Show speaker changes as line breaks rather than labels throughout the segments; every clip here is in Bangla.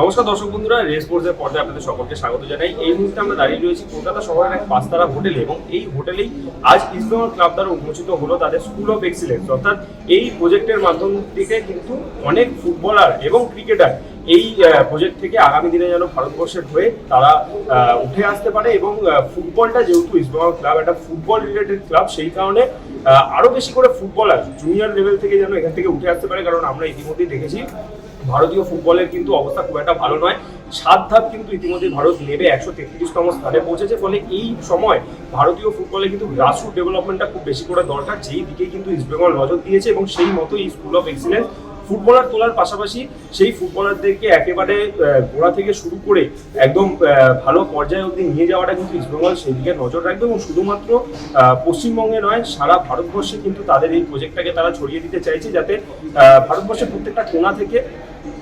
নমস্কার দর্শক বন্ধুরা রেস বোর্ডের পর্দায় আপনাদের সকলকে স্বাগত জানাই। এই মুহূর্তে আমরা দাঁড়িয়ে রয়েছি কলকাতা শহরের এক পাঁচতারা হোটেলে এবং এই হোটেলেই আজ ইস্টবেঙ্গল ক্লাব দ্বারা উন্মোচিত হলো তাদের স্কুল অফ এক্সিলেন্স। অর্থাৎ এই প্রজেক্টের মাধ্যম থেকে কিন্তু অনেক ফুটবলার এবং ক্রিকেটার এই প্রজেক্ট থেকে আগামী দিনে যেন ভারতবর্ষের হয়ে তারা উঠে আসতে পারে এবং ফুটবলটা যেহেতু ইস্টবেঙ্গল ক্লাব একটা ফুটবল রিলেটেড ক্লাব সেই কারণে আহ, আরও বেশি করে ফুটবলার জুনিয়র লেভেল থেকে যেন এখান থেকে উঠে আসতে পারে কারণ আমরা ইতিমধ্যেই দেখেছি ভারতীয় ফুটবলের কিন্তু অবস্থা খুব একটা ভালো নয়। সাত ধাপ কিন্তু ইতিমধ্যে ভারত নেবে একশো তেত্রিশতম স্থানে পৌঁছেছে, ফলে এই সময় ভারতীয় ফুটবলে কিন্তু গ্রাসরুট ডেভেলপমেন্টটা খুব বেশি করে দরকার। যেই দিকে কিন্তু ইস্টবেঙ্গল নজর দিয়েছে এবং সেই মতো স্কুল অফ এক্সিলেন্স ফুটবলার তোলার পাশাপাশি সেই ফুটবলারদেরকে একেবারে গোড়া থেকে শুরু করে একদম ভালো পর্যায়ে অবধি নিয়ে যাওয়াটা কিন্তু ইস্টবেঙ্গল সেই দিকে নজর রাখবে এবং শুধুমাত্র পশ্চিমবঙ্গে নয়, সারা ভারতবর্ষে কিন্তু তাদের এই প্রজেক্টটাকে তারা ছড়িয়ে দিতে চাইছে যাতে ভারতবর্ষের প্রত্যেকটা কোণা থেকে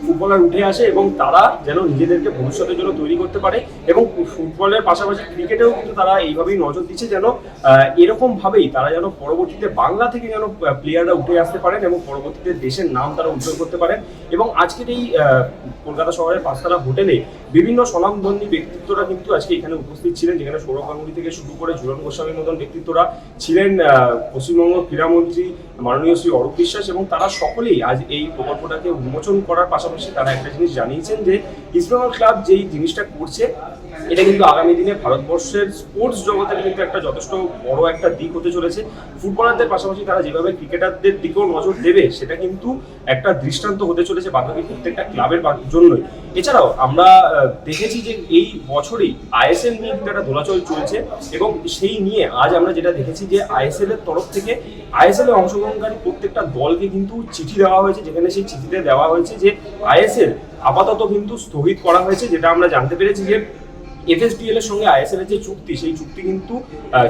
ফুটবলার উঠে আসে এবং তারা যেন নিজেদেরকে ভবিষ্যতের জন্য তৈরি করতে পারে। এবং ফুটবলের পাশাপাশি ক্রিকেটেও কিন্তু তারা এইভাবেই নজর দিচ্ছে যেন আহ, এরকম ভাবেই তারা যেন পরবর্তীতে বাংলা থেকে যেন প্লেয়াররা উঠে আসতে পারেন এবং পরবর্তীতে দেশের নাম তারা উজ্জ্বল করতে পারেন। এবং আজকের এই কলকাতা শহরের পাঁচতলা হোটেলে বিভিন্ন স্বনামধন্য ব্যক্তিত্বরা কিন্তু আজকে এখানে উপস্থিত ছিলেন যেখানে সৌরভ গাঙ্গুলি থেকে শুরু করে ঝুলন গোস্বামীর মতন ব্যক্তিত্বরা ছিলেন পশ্চিমবঙ্গ ক্রীড়ামন্ত্রী মাননীয় শ্রী অরূপ বিশ্বাস এবং তারা সকলেই আজ এই প্রকল্পটাকে উন্মোচন করার পাশাপাশি তারা একটা জিনিস জানিয়েছেন যে ইস্টবেঙ্গল ক্লাব যেই জিনিসটা করছে এটা কিন্তু আগামী দিনে ভারতবর্ষের স্পোর্টস জগতের কিন্তু একটা যথেষ্ট বড় একটা দিক হতে চলেছে। ফুটবলারদের পাশাপাশি তারা যেভাবে ক্রিকেটারদের দিকেও নজর দেবে, সেটা কিন্তু একটা দৃষ্টান্ত হতে চলেছে বাকি প্রত্যেকটা ক্লাবের জন্যই। এছাড়াও আমরা দেখেছি যে এই বছরেই আইএসএল নিয়ে কিন্তু একটা দোলাচল চলছে এবং সেই নিয়ে আজ আমরা যেটা দেখেছি যে আইএসএল এর তরফ থেকে আইএসএল এ অংশগ্রহণকারী প্রত্যেকটা দলকে কিন্তু চিঠি দেওয়া হয়েছে, যেখানে সেই চিঠিতে দেওয়া হয়েছে যে আইএসএল আপাতত কিন্তু স্থগিত করা হয়েছে, যেটা আমরা জানতে পেরেছি যে এফএসডিএল এর সঙ্গে আইএসএল এর যে চুক্তি, সেই চুক্তি কিন্তু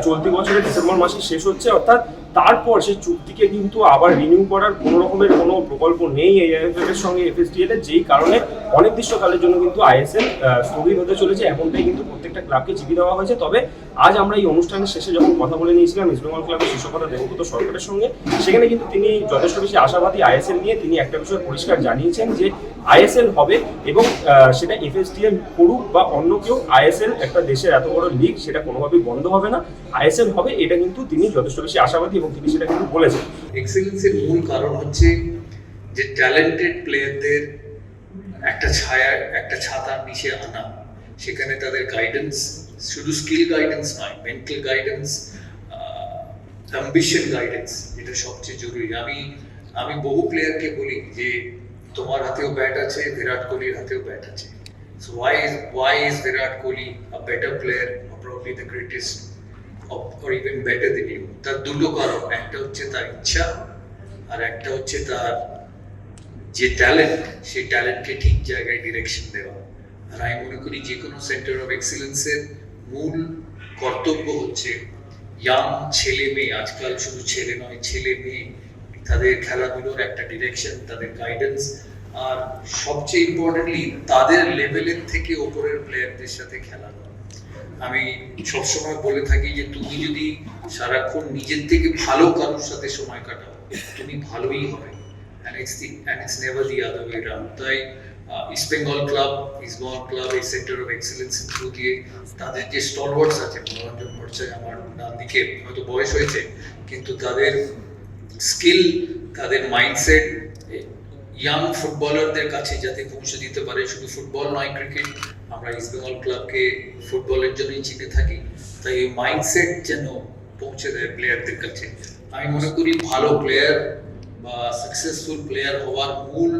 চলতি বছরের ডিসেম্বর মাসে শেষ হচ্ছে। অর্থাৎ তারপর সেই চুক্তিকে কিন্তু আবার রিনিউ করার কোনো রকমের কোনো প্রকল্প নেই এই আইএফএফ এর সঙ্গে এফএসডিএল এর, যেই কারণে অনির্দিষ্টকালের জন্য কিন্তু আইএসএল স্থগিত হতে চলেছে। এমনটাই কিন্তু প্রত্যেকটা ক্লাবকে চিঠি দেওয়া হয়েছে। তবে আজ আমরা এই অনুষ্ঠানের শেষে যখন কথা বলে নিয়েছিলাম ইস্টবেঙ্গল ক্লাবের শীর্ষকতা দেবব্রত সরকারের সঙ্গে, সেখানে কিন্তু তিনি যথেষ্ট বেশি আশাবাদী আইএসএল নিয়ে তিনি একটা বিষয় পরিষ্কার জানিয়েছেন যে আইএসএল হবে এবং সেটা এফএসডিএল করুক বা অন্য কেউ আইএসএল একটা দেশের এত বড় লিগ, সেটা কোনোভাবেই বন্ধ হবে না। আইএসএল হবে, এটা কিন্তু তিনি যথেষ্ট বেশি আশাবাদী এবং তিনি সেটা কিন্তু বলেছেন।
এক্সেলেন্সের মূল কারণ হচ্ছে যে ট্যালেন্টেড প্লেয়ারদের একটা ছায়া, একটা ছাতার নিচে আনা। সেখানে তাদের গাইডেন্স শুধু স্কিল গাইডেন্স নয় মেন্টাল গাইডেন্স অ্যাম্বিশন গাইডেন্স এটা সবচেয়ে জরুরি। আমি আমি বহু প্লেয়ারকে বলি যে, তোমার হাতেও ব্যাট আছে, বিরাট কোহলির হাতেও ব্যাট আছে। So why is why is Virat Kohli a better player or probably the greatest or, or even better than you? তার দুটো কারণ একটা হচ্ছে তার ইচ্ছা আর একটা হচ্ছে তার যে ট্যালেন্ট সেই ট্যালেন্টকে ঠিক জায়গায় ডিরেকশন দেওয়া আর আমি মনে করি যে কোনো সেন্টার অফ এক্সিলেন্সের মূল কর্তব্য হচ্ছে ইয়াং ছেলে মেয়ে আজকাল শুধু ছেলে নয় ছেলে মেয়ে তাদের খেলাধুলোর একটা ডিরেকশন তাদের গাইডেন্স আর সবচেয়ে ইম্পর্টেন্টলি তাদের লেভেলের থেকে ওপরের প্লেয়ারদের সাথে খেলা। আমি সবসময় বলে থাকি যে, তুমি যদি সারাক্ষণ নিজের থেকে ভালো কারোর সাথে সময় কাটাও, তুমি ভালোই হবে। And it's never the other way around তাই East Bengal club East Bengal club এই সেন্টার অফ এক্সেলেন্স থ্রু দিয়ে তাদের যে স্টলওয়ার্ডস আছে, মনোরঞ্জন ভট্টাচার্য আমার ডান দিকে হয়তো বয়স হয়েছে, কিন্তু তাদের স্কিল তাদের মাইন্ডসেট ইয়াং ফুটবলারদের কাছে যাতে পৌঁছে দিতে পারে, শুধু ফুটবল নয় ক্রিকেট আমরা ইস্ট বেঙ্গল ক্লাবকে ফুটবলের জন্যই চিনে থাকি। তাই এই মাইন্ডসেট যেন পৌঁছে দেয় প্লেয়ারদের কাছে। আমি মনে করি ভালো প্লেয়ার বা সাকসেসফুল প্লেয়ার হওয়ার মূল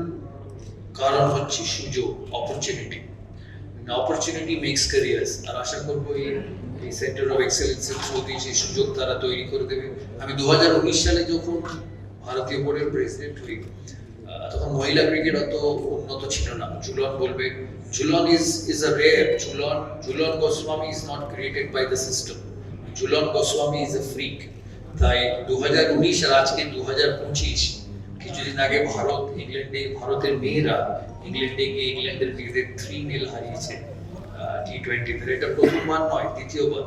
কারণ হচ্ছে সুযোগ অপরচুনিটি অপরচুনিটি মেক্স ক্যারিয়ার্স আর আশা করব এই এই সেন্টার অফ এক্সেলেন্সের থ্রু দিয়ে সেই সুযোগ তারা তৈরি করে দেবে। আমি দু হাজার উনিশ সালে যখন ভারতীয় বোর্ডের প্রেসিডেন্ট হই তখন মহিলা ক্রিকেট অত উন্নত ছিল না। ঝুলন বলবে Jhulan is is a rare Jhulan Jhulan Goswami is not created by the system Jhulan Goswami is a freak তাই দু আর আজকে দু কিছুদিন আগে ভারত, ইংল্যান্ডে, ভারতের মেয়েরা ইংল্যান্ডে গিয়ে ইংল্যান্ডের মেয়েদের থ্রি নীল হারিয়েছে টি টোয়েন্টিতে এটা প্রথমবার নয়, দ্বিতীয়বার।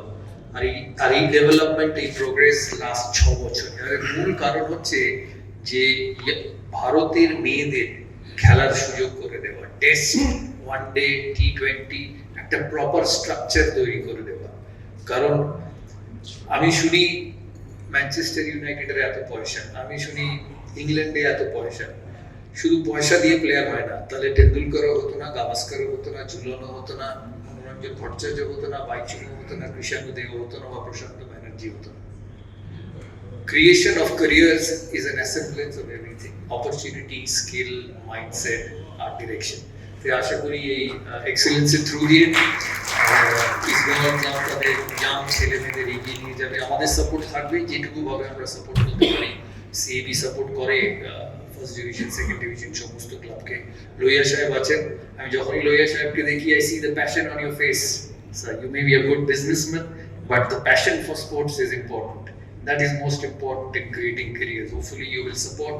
আর এই আর এই ডেভেলপমেন্ট এই প্রোগ্রেস লাস্ট ছ বছর। এর মূল কারণ হচ্ছে যে ভারতের মেয়েদের খেলার সুযোগ করে দেওয়া। Test one day T twenty একটা প্রপার স্ট্রাকচার তৈরি করে দেওয়া। কারণ আমি শুনি ম্যানচেস্টার ইউনাইটেডের এত পয়সা, আমি শুনি ইংল্যান্ডে এত পয়সা। শুধু পয়সা দিয়ে প্লেয়ার হয় না, তাহলে টেন্ডুলকারও হতো না, গাভাস্কারও হতো না, ঝুলনও হতো না, মনোরঞ্জন ভট্টাচার্য হতো না বাইচুনও হতো না, কৃষাণু দেব হতো না, বা প্রশান্ত ব্যানার্জি হতো না। Creation of careers is an assemblance of everything. Opportunity, skill, mindset, art, direction. তো আশা করি এই এক্সেলেন্সের থ্রু দিয়ে ইস্ট বেঙ্গল ক্লাব তাদের ইয়াং ছেলে মেয়েদের এগিয়ে নিয়ে যাবে। আমাদের সাপোর্ট থাকবে যেটুকু ভাবে আমরা সাপোর্ট করতে পারি। সিএবি সাপোর্ট করে ফার্স্ট ডিভিশন সেকেন্ড ডিভিশন সমস্ত ক্লাবকে লোহিয়া সাহেব আছেন। আমি যখনই লোহিয়া সাহেবকে দেখি I see the passion on your face sir you may be a good businessman but the passion for sports is important that is most important in creating careers hopefully you will support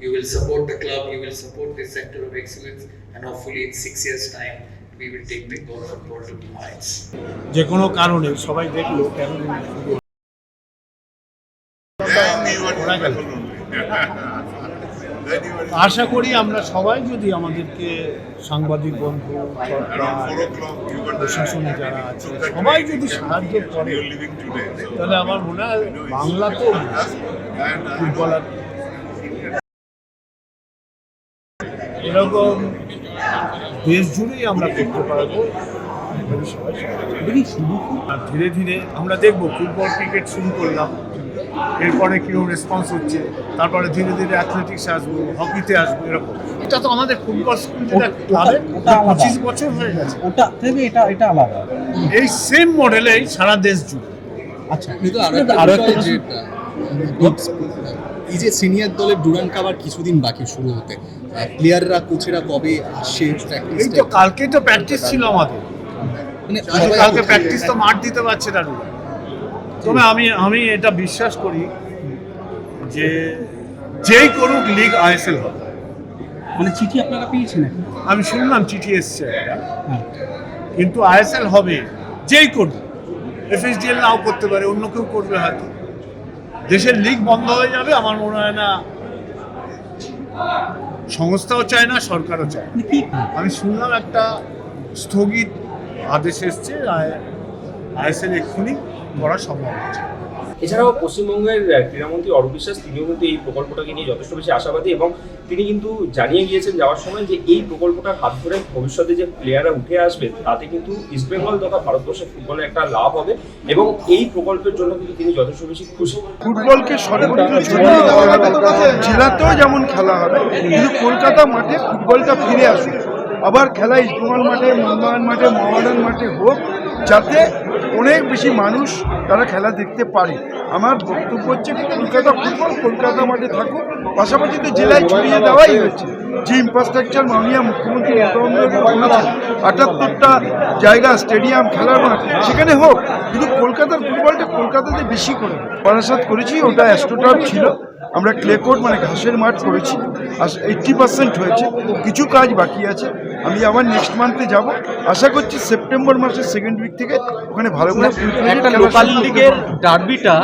you will support the club you will support this center of excellence and hopefully in six years time we will take bengal football to new heights
যে কোনো কারণে সবাই দেখল কেন আশা করি আমরা সবাই যদি আমাদেরকে সাংবাদিক বন্ধু প্রশাসনে যারা আছে, সবাই যদি সাহায্য করে. তাহলে আমার মনে হয়
বাংলা তো
ফুটবলার এরকম দেশ জুড়েই আমরা করতে পারব ধীরে ধীরে আমরা দেখব, ফুটবল ক্রিকেট শুরু করলাম এরপরে কীরকম রেসপন্স হচ্ছে তারপরে ধীরে ধীরে অ্যাথলেটিক্স আসব হকিতে আসব এরকম। এটা তো আমাদের ফুটবল স্কুল যেটা ক্লাবে পঁচিশ বছর হয়ে গেছে।
ওটা থেকে এটা এটা আলাদা।
এই সেম মডেলেই সারা দেশ জুড়ে।
আচ্ছা। আরও
একটা এই যে সিনিয়র দলের ডুরান কাভার কিছুদিন বাকি শুরু হতে প্লেয়াররা কোচেরা কবে আসছে
এই তো কালকেই তো প্র্যাকটিস ছিল আমাদের।
মানে
কালকে প্র্যাকটিস তো মাঠ দিতে পারছে না রুবা। তবে আমি আমি এটা বিশ্বাস করি যে যেই করুক লিগ আইএসএল হবে।
মানে চিঠি আপনারা পেয়েছেন
আমি শুনলাম চিঠি এসছে
হ্যাঁ।
কিন্তু আইএসএল হবে যেই করুক এফএসডিএল নাও করতে পারে অন্য কেউ করবে হয়তো। দেশের লিগ বন্ধ হয়ে যাবে আমার মনে হয় না। সংস্থাও চায় না সরকারও চায়।
মানে
আমি শুনলাম একটা স্থগিত আদেশ এসছে আইএসএল এক্ষুনি করা সম্ভব হচ্ছে
এছাড়াও পশ্চিমবঙ্গের ক্রীড়ামন্ত্রী অরূপ বিশ্বাস তিনিও কিন্তু এই প্রকল্পটাকে নিয়ে যথেষ্ট বেশি আশাবাদী এবং তিনি কিন্তু জানিয়ে গিয়েছেন যাওয়ার সময় যে এই প্রকল্পটার হাত ধরে ভবিষ্যতে যে প্লেয়াররা উঠে আসবে তাতে কিন্তু ইস্টবেঙ্গল তথা ভারতবর্ষের ফুটবলে একটা লাভ হবে এবং এই প্রকল্পের জন্য কিন্তু তিনি যথেষ্ট বেশি খুশি।
ফুটবলকে জেলাতেও যেমন খেলা হবে কিন্তু কলকাতা মাঠে ফুটবলটা ফিরে আসুক। আবার খেলা ইস্টবেঙ্গল মাঠে মোহনবাগান মাঠে মহামেডান মাঠে হোক যাতে অনেক বেশি মানুষ তারা খেলা দেখতে পারে। আমার বক্তব্য হচ্ছে কলকাতা ফুটবল, কলকাতা মাঠে থাকুক, পাশাপাশি তো জেলায় ছড়িয়ে দেওয়াই হয়েছে যে ইনফ্রাস্ট্রাকচার মাননীয় মুখ্যমন্ত্রী আটাত্তরটা জায়গা স্টেডিয়াম খেলার মাঠ, সেখানে হোক, কিন্তু কলকাতার ফুটবলটা কলকাতাতে বেশি করে। পড়াশোনা করেছি, ওটা অ্যাস্ট্রোটার ছিল। আমরা ক্লে কোর্ট মানে ঘাসের মাঠ করেছি, আর এইট্টি পার্সেন্ট হয়েছে। কিছু কাজ বাকি আছে। আমি আবার নেক্সট মান্থে যাব। আশা করছি সেপ্টেম্বর মাসের সেকেন্ড উইক থেকে ওখানে ভালো করে
একটা লোকাল লিগের ডার্বিটা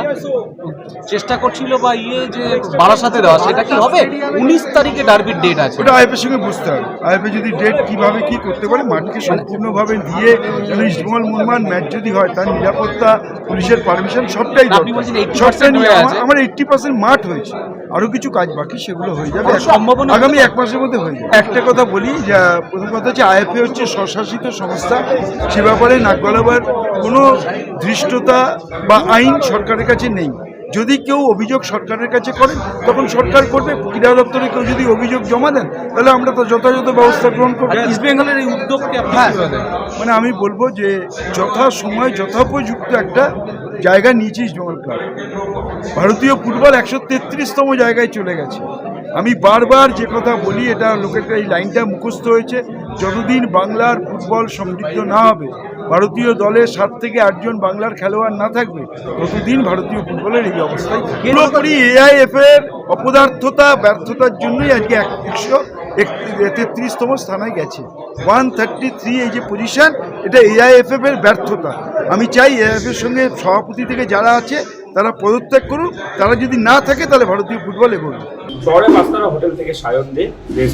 চেষ্টা করছিল বা ইয়ে যে বারাসাতে দেওয়া সেটা কি হবে? উনিশ তারিখে ডার্বির ডেট আছে।
ওটা আইএফের সঙ্গে বুঝতে হবে। আইএফএ যদি ডেট কীভাবে কি করতে পারে মাঠকে সম্পূর্ণভাবে দিয়ে যেন ইস্টবেঙ্গল মোহনবাগান ম্যাচ যদি হয় তার নিরাপত্তা পুলিশের পারমিশন সবটাই
আপনি
দরকার।
বলছেন 80%
সবটাই আমার-
আছে।
আমার এইট্টি পার্সেন্ট মাঠ হয়েছে। আরও কিছু কাজ বাকি সেগুলো হয়ে যাবে।
সম্ভাবনা
আগামী এক মাসের মধ্যে হয়ে যাবে। একটা কথা বলি যা প্রথম কথা হচ্ছে আইএফএ হচ্ছে স্বশাসিত সংস্থা। সে ব্যাপারে নাক গলাবার কোনো ধৃষ্টতা বা আইন সরকারের কাছে নেই। যদি কেউ অভিযোগ সরকারের কাছে করেন তখন সরকার করবে। ক্রীড়া দপ্তরে কেউ যদি অভিযোগ জমা দেন তাহলে আমরা তো যথাযথ ব্যবস্থা গ্রহণ করব।
ইস্ট বেঙ্গলের এই উদ্যোগকে
হ্যাঁ। মানে আমি বলব যে যথা সময় যথোপযুক্ত একটা জায়গা নিয়েছে ইস্টবেঙ্গল ক্লাব। ভারতীয় ফুটবল একশো তেত্রিশতম জায়গায় চলে গেছে। আমি বারবার যে কথা বলি, এটা লোকের এই লাইনটা মুখস্থ হয়েছে, যতদিন বাংলার ফুটবল সমৃদ্ধ না হবে, ভারতীয় দলে সাত থেকে আটজন বাংলার খেলোয়াড় না থাকবে, ততদিন ভারতীয় ফুটবলের এই অবস্থায় পুরোপুরি এআইএফ এর অপদার্থতা, ব্যর্থতার জন্যই আজকে একশো তেত্রিশতম স্থানে গেছে। ওয়ান থার্টি থ্রি এই যে পজিশন এটা এআইএফএফ এর ব্যর্থতা। আমি চাই এআইএফ এর সঙ্গে সভাপতি থেকে যারা আছে তারা পদত্যাগ করুক, তারা যদি না থাকে তাহলে ভারতীয় ফুটবলে এগোবে
শহরে পাঁচতারা হোটেল থেকে সায়ন দে, রেস